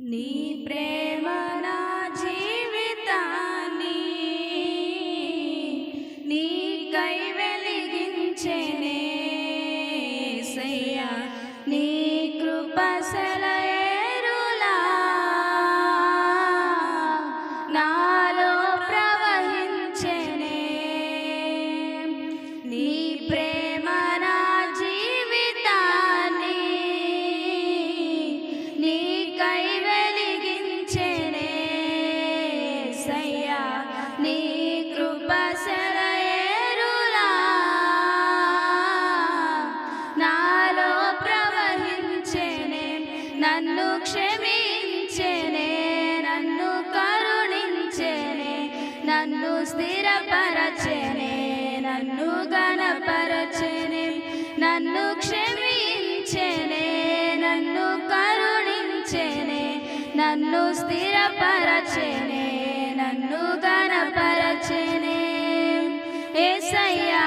నీ ప్రేమ నా జీవితాన్ని నీకై వెలిగించెనే సయ్యా. నీ నన్ను స్థిరపరచెనే నన్ను గణపరచెనే నన్ను క్షమించెనే నన్ను కరుణించెనే నన్ను స్థిరపరచెనే నన్ను గణపరచెనే ఏసయ్యా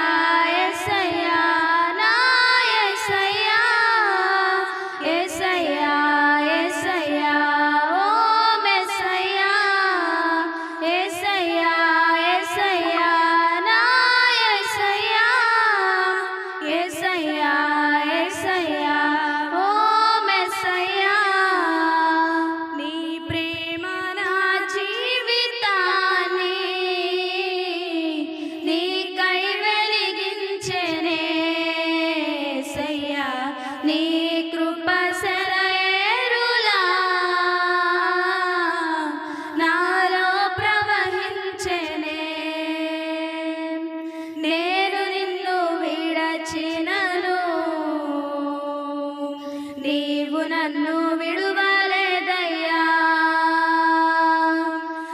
నన్ను విడువలేదయ్యా.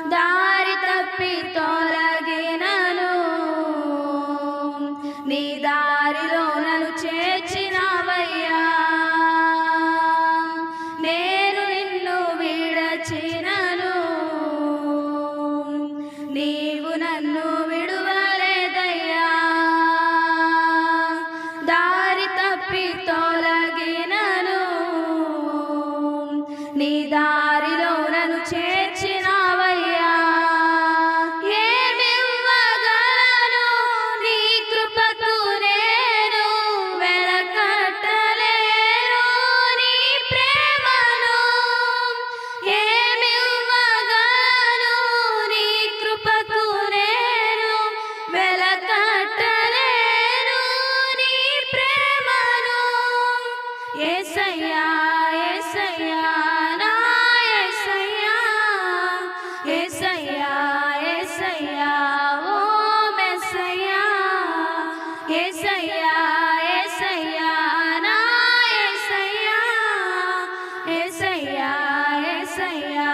దారి తప్పి తొలగినను. నీ దారిలో నన్ను చేర్చినావయ్యా. నేను నిన్ను విడచినను. నీవు నన్ను విడువలేదయ్యా. దారి తప్పి తో ఏసయ్యా ఏసయ్యా నా ఏసయ్యా ఏసయ్యా ఏసయ్యా ఓ మెస్సయ్యా ఏసయ్యా ఏసయ్యా నా ఏసయ్యా ఏసయ్యా ఏసయ్యా.